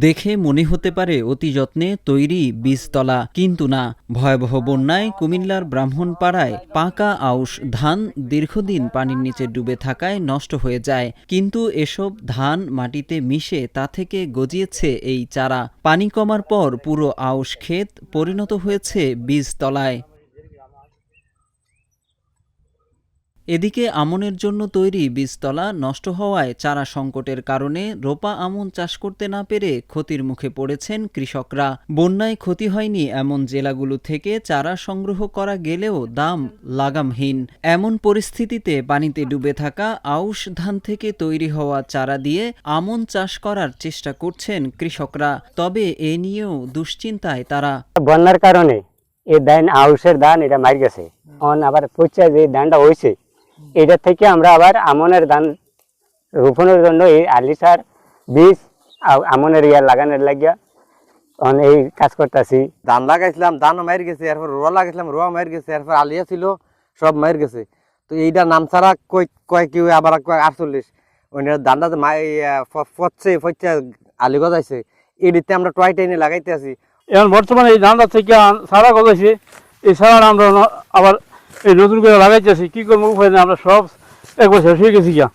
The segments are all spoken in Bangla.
দেখে মনে হতে পারে অতি যত্নে তৈরি বীজতলা, কিন্তু না। ভয়াবহ বন্যায় কুমিল্লার ব্রাহ্মণপাড়ায় পাকা আউশ ধান দীর্ঘদিন পানির নিচে ডুবে থাকায় নষ্ট হয়ে যায়। কিন্তু এসব ধান মাটিতে মিশে তা থেকে গজিয়েছে এই চারা। পানি কমার পর পুরো আউশ ক্ষেত পরিণত হয়েছে বীজতলায়। এদিকে আমনের জন্য তৈরি বীজতলা নষ্ট হওয়ায় চারা সংকটের কারণে রোপা আমন চাষ করতে না পেরে ক্ষতির মুখে পড়েছেন কৃষকরা। বন্যায় ক্ষতি হয়নি এমন জেলাগুলো থেকে চারা সংগ্রহ করা গেলেও দাম লাগামহীন। এমন পরিস্থিতিতে পানিতে ডুবে থাকা আউশ ধান থেকে তৈরি হওয়া চারা দিয়ে আমন চাষ করার চেষ্টা করছেন কৃষকরা তবে এ নিয়েও দুশ্চিন্তায় তারা। বন্যার কারণে এই ধান আউশের ধান এটা মারি গেছে। আবার পচা যে ধানটা হয়েছে এটা থেকে আমরা আবার আমনের ধান রোপণের জন্য এই আলি সার বীজ আমনের ইয়া লাগানোর লাগিয়া অন এই কাজ করতেছি। ধান লাগাইছিলাম ধান মার গেছে এরপর রোয়া লাগাইছিলাম রোয়া মার গেছে এরপর আলিয়া ছিল সব মার গেছে। তো এইটা নাম ছাড়া কই কয় কেউ আবার কয় আটচল্লিশ। ওইটা ধানটা ফচ্ছে ফচ্ছে আলি গজাইছে। এডিতে আমরা টয় টেনে লাগাইতে আছি। এখন বর্তমানে এই ধানটা থেকে সারা গজাইছে এই সারা আমরা আবার এই নতুন করে লাগাইতেছি কি করব উপায় নেই, আমরা সব এক বছর হয়ে গেছি গিয়া।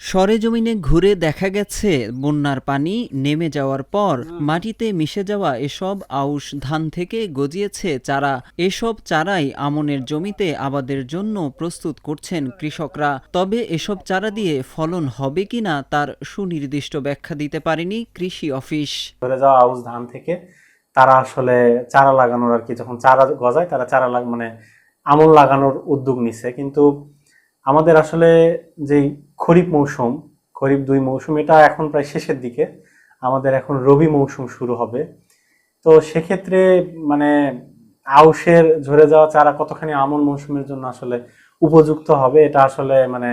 সরেজমিনে ঘুরে দেখা গেছে বন্যার পানি নেমে যাওয়ার পর মাটিতে মিশে যাওয়া এসব আউশ ধান থেকে গজিয়েছে চারা। এসব চারাই আমনের জমিতে আবাদের জন্য প্রস্তুত করছেন কৃষকরা। তবে এসব চারা দিয়ে ফলন হবে কিনা তার সুনির্দিষ্ট ব্যাখ্যা দিতে পারেনি কৃষি অফিস। ধরে যাওয়া আউশ ধান থেকে তারা আসলে চারা লাগানোর আর কি যখন চারা গজায় তারা চারা মানে আমন লাগানোর উদ্যোগ নিছে। কিন্তু আমাদের আসলে যে খরিফ মৌসুম, খরিফ দুই মৌসুম, এটা এখন প্রায় শেষের দিকে। আমাদের এখন রবি মৌসুম শুরু হবে। তো সেক্ষেত্রে মানে আউশের ঝরে যাওয়া চারা কতখানি আমল মৌসুমের জন্য আসলে উপযুক্ত হবে, এটা আসলে মানে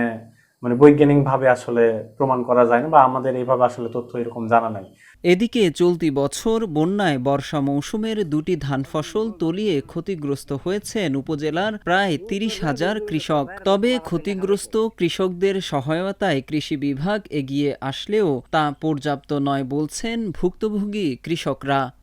মানে বৈজ্ঞানিকভাবে আসলে প্রমাণ করা যায় না বা আমাদের এইভাবে আসলে তথ্য এরকম জানা নাই। এদিকে চলতি বছর বন্যায় বর্ষা মৌসুমের দুটি ধান ফসল তলিয়ে ক্ষতিগ্রস্ত হয়েছেন উপজেলার প্রায় তিরিশ হাজার কৃষক। তবে ক্ষতিগ্রস্ত কৃষকদের সহায়তায় কৃষি বিভাগ এগিয়ে আসলেও তা পর্যাপ্ত নয় বলছেন ভুক্তভোগী কৃষকরা।